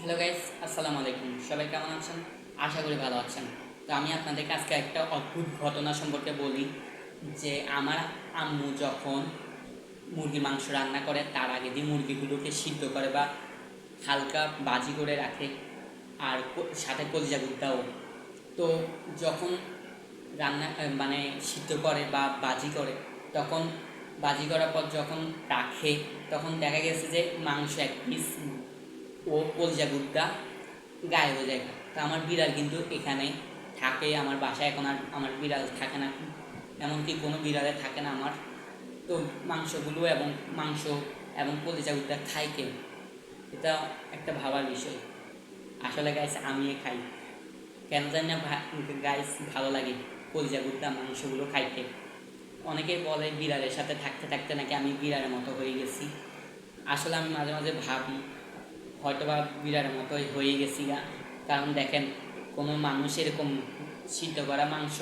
Hello guys আসসালামু আলাইকুম। সবাই কেমন আছেন? আশা করি ভালো আছেন। তো আমি আপনাদেরকে আজকে একটা অদ্ভুত ঘটনা সম্পর্কে বলি, যে আমার আম্মু যখন মুরগির মাংস রান্না করে, তার আগে দিয়ে মুরগিগুলোকে সিদ্ধ করে বা হালকা বাজি করে রাখে আর সাথে কলিজা গুদ্দাও তো যখন রান্না মানে সিদ্ধ করে বা বাজি করে, তখন বাজি করার পর যখন রাখে, তখন দেখা গেছে যে মাংস এক পিস ও কলজা গায়ে হয়ে যায়। তো আমার বিড়াল কিন্তু এখানে থাকে, আমার বাসায় এখন আর আমার বিড়াল থাকে না। এমনকি কোনো বিড়ালে থাকে না আমার। তো মাংসগুলো এবং মাংস এবং কলিজা গুদ্দা খাই কে? এটা একটা ভাবার বিষয়। আসলে গাইস আমি খাই। কেন জানি না গাইস ভালো লাগে কলিজা গুদ্দা মাংসগুলো খাইতে। অনেকে বলে বিড়ালের সাথে থাকতে থাকতে নাকি আমি বিড়ালের মতো হয়ে গেছি। আসলে আমি মাঝে মাঝে ভাবি হয়তো বা বিড়ালের মতোই হয়ে গেছি গা। কারণ দেখেন, কোনো মানুষ এরকম সিদ্ধ করা মাংস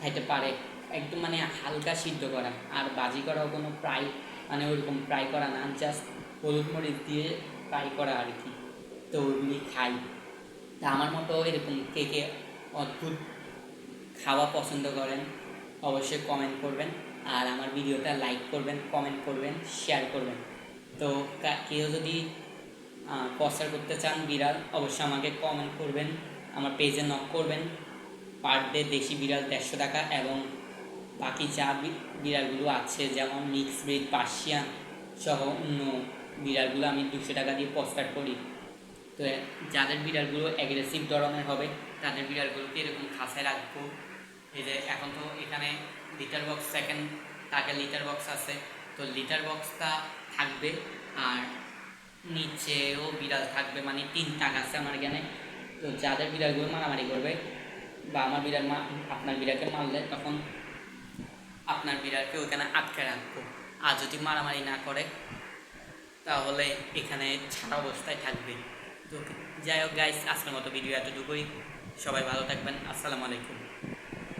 খাইতে পারে। একদম মানে হালকা সিদ্ধ করা। আর বাজি করাও কোনো প্রায় মানে ওইরকম ফ্রাই করা না জাস্ট হলুদ মরিচ দিয়ে ফ্রাই করা আর কি। তো ওইগুলি খাই। তা আমার মতো এরকম কে কে অদ্ভুত খাওয়া পছন্দ করেন, অবশ্যই কমেন্ট করবেন। আর আমার ভিডিওটা লাইক করবেন কমেন্ট করবেন শেয়ার করবেন। তো কেউ যদি প্রচার করতে চান বিড়াল, অবশ্যই আমাকে কমেন্ট করবেন, আমার পেজে নক করবেন। পার ডে দেশি বিড়াল দেড়শো টাকা এবং বাকি যা বিড়ালগুলো আছে, যেমন মিক্স ব্রিড পার্সিয়ান সহ অন্য বিড়ালগুলো আমি দুশো টাকা দিয়ে পোস্টার করি। তো যাদের বিড়ালগুলো অ্যাগ্রেসিভ ধরনের হবে, তাদের বিড়ালগুলোকে এরকম খাঁচায় রাখব। এই যে এখন তো এখানে লিটার বক্স সেকেন্ড তাকে লিটার বক্স আছে। তো লিটার বক্সটা থাকবে, আর নিচেও বিড়াল থাকবে মানে তিন টাক আছে আমার এখানে। তো যাদের বিড়ালগুলো মারামারি করবে বা আমার বিড়াল মা, আপনার বিড়ালকে মারলে তখন আপনার বিড়ালকে ওখানে আটকে রাখব। আর যদি মারামারি না করে, তাহলে এখানে ছাড়া অবস্থায় থাকবে। তো যাই হোক গাইস আজকের মতো ভিডিও এতটুকুই। সবাই ভালো থাকবেন। আসসালামু আলাইকুম।